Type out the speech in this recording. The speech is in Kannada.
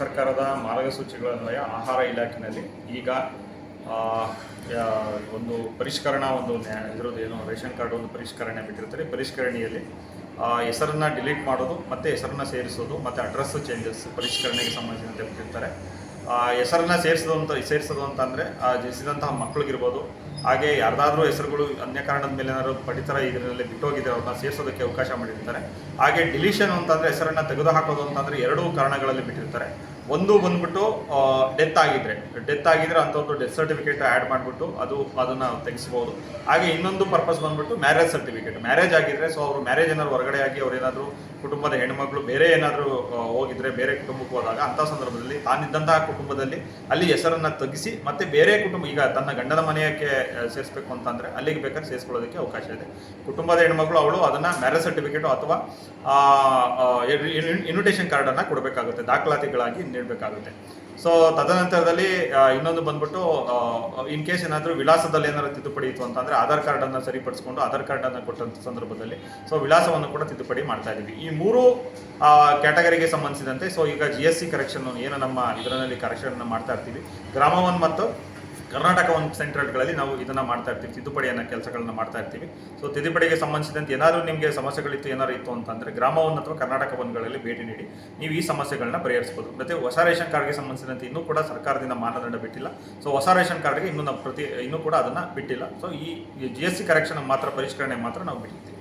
ಸರ್ಕಾರದ ಮಾರ್ಗಸೂಚಿಗಳ ಅನ್ವಯ ಆಹಾರ ಇಲಾಖೆಯಲ್ಲಿ ಈಗ ಒಂದು ಪರಿಷ್ಕರಣಾ ಒಂದು ಇದ್ರದ್ದು ಏನು, ರೇಷನ್ ಕಾರ್ಡ್ ಒಂದು ಪರಿಷ್ಕರಣೆ ಬಿಟ್ಟಿರ್ತಾರೆ ಪರಿಷ್ಕರಣೆಯಲ್ಲಿ ಹೆಸರನ್ನ ಡಿಲೀಟ್ ಮಾಡೋದು, ಮತ್ತು ಹೆಸರನ್ನು ಸೇರಿಸೋದು, ಮತ್ತು ಅಡ್ರೆಸ್ ಚೇಂಜಸ್, ಪರಿಷ್ಕರಣೆಗೆ ಸಂಬಂಧಿಸಿದಂತೆ ಬಿಟ್ಟಿರ್ತಾರೆ. ಹೆಸರನ್ನ ಸೇರಿಸೋದು ಅಂತ ಸೇರಿಸೋದು ಅಂತಂದರೆ ಜನಿಸಿದಂತಹ ಮಕ್ಕಳಿಗಿರ್ಬೋದು ಹಾಗೆ ಯಾರ್ದಾದ್ರೂ ಹೆಸರುಗಳು ಅನ್ಯ ಕಾರಣದ ಮೇಲೆ ಏನಾದ್ರು ಪಡಿತರ ಇದರಲ್ಲಿ ಬಿಟ್ಟೋಗಿದ್ರೆ ಅವ್ರನ್ನ ಸೇರಿಸೋದಕ್ಕೆ ಅವಕಾಶ ಮಾಡಿರ್ತಾರೆ. ಹಾಗೆ ಡಿಲೀಷನ್ ಅಂತಂದರೆ ಹೆಸರನ್ನ ತೆಗೆದು ಹಾಕೋದು ಅಂತಂದರೆ ಎರಡೂ ಕಾರಣಗಳಲ್ಲಿ ಬಿಟ್ಟಿರ್ತಾರೆ. ಒಂದು ಬಂದ್ಬಿಟ್ಟು ಡೆತ್ ಆಗಿದ್ರೆ. ಡೆತ್ ಆಗಿದ್ರೆ ಅಂಥದ್ದು ಡೆತ್ ಸರ್ಟಿಫಿಕೇಟ್ ಆ್ಯಡ್ ಮಾಡಿಬಿಟ್ಟು ಅದು, ಅದನ್ನು ತೆಗೆಸ್ಬೋದು. ಹಾಗೆ ಇನ್ನೊಂದು ಪರ್ಪಸ್ ಬಂದ್ಬಿಟ್ಟು ಮ್ಯಾರೇಜ್ ಸರ್ಟಿಫಿಕೇಟ್ ಮ್ಯಾರೇಜ್ ಆಗಿದ್ರೆ ಸೊ ಅವರು ಮ್ಯಾರೇಜ್ ಏನಾದ್ರು ಹೊರಗಡೆ ಆಗಿ ಅವ್ರು ಏನಾದರೂ ಕುಟುಂಬದ ಹೆಣ್ಮಕ್ಳು ಬೇರೆ ಏನಾದರೂ ಹೋಗಿದ್ರೆ, ಬೇರೆ ಕುಟುಂಬಕ್ಕೆ ಹೋದಾಗ ಅಂಥ ಸಂದರ್ಭದಲ್ಲಿ ತಾನಿದ್ದಂತಹ ಕುಟುಂಬದಲ್ಲಿ ಅಲ್ಲಿ ಹೆಸರನ್ನ ತೆಗೆಸಿ ಮತ್ತೆ ಬೇರೆ ಕುಟುಂಬ, ಈಗ ತನ್ನ ಗಂಡನ ಮನೆಯಕ್ಕೆ ಸೇರಿಸ್ಬೇಕು ಅಂತಂದರೆ ಅಲ್ಲಿಗೆ ಬೇಕಾದ್ರೆ ಸೇರಿಸ್ಕೊಳ್ಳೋದಕ್ಕೆ ಅವಕಾಶ ಇದೆ. ಕುಟುಂಬದ ಹೆಣ್ಮಗಳು ಅವಳು ಅದನ್ನು ಮ್ಯಾರೇಜ್ ಸರ್ಟಿಫಿಕೇಟ್ ಅಥವಾ ಇನ್ವಿಟೇಷನ್ ಕಾರ್ಡನ್ನು ಕೊಡಬೇಕಾಗುತ್ತೆ, ದಾಖಲಾತಿಗಳಾಗಿ ನೀಡಬೇಕಾಗುತ್ತೆ. ಸೊ ತದನಂತರದಲ್ಲಿ ಇನ್ನೊಂದು ಬಂದ್ಬಿಟ್ಟು ಇನ್ ಕೇಸ್ ಏನಾದರೂ ವಿಳಾಸದಲ್ಲಿ ಏನಾದರೂ ತಿದ್ದುಪಡಿ ಇತ್ತು ಅಂತಂದ್ರೆ ಆಧಾರ್ ಕಾರ್ಡನ್ನು ಸರಿಪಡಿಸ್ಕೊಂಡು ಆಧಾರ್ ಕಾರ್ಡನ್ನು ಕೊಟ್ಟಂಥ ಸಂದರ್ಭದಲ್ಲಿ ಸೊ ವಿಳಾಸವನ್ನು ಕೂಡ ತಿದ್ದುಪಡಿ ಮಾಡ್ತಾ ಇದ್ದೀವಿ. ಈ ಮೂರು ಕ್ಯಾಟಗರಿಗೆ ಸಂಬಂಧಿಸಿದಂತೆ ಸೊ ಈಗ ಜಿ ಎಸ್ ಸಿ ಕರೆಕ್ಷನ್ ಏನು ನಮ್ಮ ಇದರಲ್ಲಿ ಕರೆಕ್ಷನ್ ಮಾಡ್ತಾ ಇರ್ತೀವಿ. ಗ್ರಾಮ ಒನ್ ಮತ್ತು ಕರ್ನಾಟಕ ಒಂದು ಸೆಂಟ್ರಲ್ಗಳಲ್ಲಿ ನಾವು ಇದನ್ನ ಮಾಡ್ತಾ ಇರ್ತೀವಿ, ತಿದ್ದುಪಡಿಯನ್ನ ಕೆಲಸಗಳನ್ನ ಮಾಡ್ತಾ ಇರ್ತೀವಿ. ಸೊ ತಿದ್ದುಪಡಿಗೆ ಸಂಬಂಧಿಸಿದಂತೆ ಏನಾದರೂ ನಿಮಗೆ ಸಮಸ್ಯೆಗಳಿತ್ತು, ಏನಾದ್ರು ಇತ್ತು ಅಂತಂದ್ರೆ ಗ್ರಾಮ ಅಥವಾ ಕರ್ನಾಟಕ ಒನ್ಗಳಲ್ಲಿ ಭೇಟಿ ನೀಡಿ, ನೀವು ಈ ಸಮಸ್ಯೆಗಳನ್ನ ಪರಿಹರಿಸಬಹುದು ಮತ್ತೆ ಹೊಸ ರೇಷನ್ ಕಾರ್ಡ್ಗೆ ಸಂಬಂಧಿಸಿದಂತೆ ಇನ್ನೂ ಕೂಡ ಸರ್ಕಾರದಿಂದ ಮಾನದಂಡ ಬಿಟ್ಟಿಲ್ಲ. ಸೊ ಹೊಸ ರೇಷನ್ ಕಾರ್ಡ್ಗೆ ಇನ್ನೂ ನಾವು ಪ್ರತಿ, ಇನ್ನೂ ಕೂಡ ಅದನ್ನ ಬಿಟ್ಟಿಲ್ಲ. ಸೊ ಈ ಜಿ ಎಸ್ ಸಿ ಕರೆಕ್ಷನ್ ಮಾತ್ರ, ಪರಿಷ್ಕರಣೆ ಮಾತ್ರ ನಾವು ಬಿಟ್ಟಿದ್ದೀವಿ.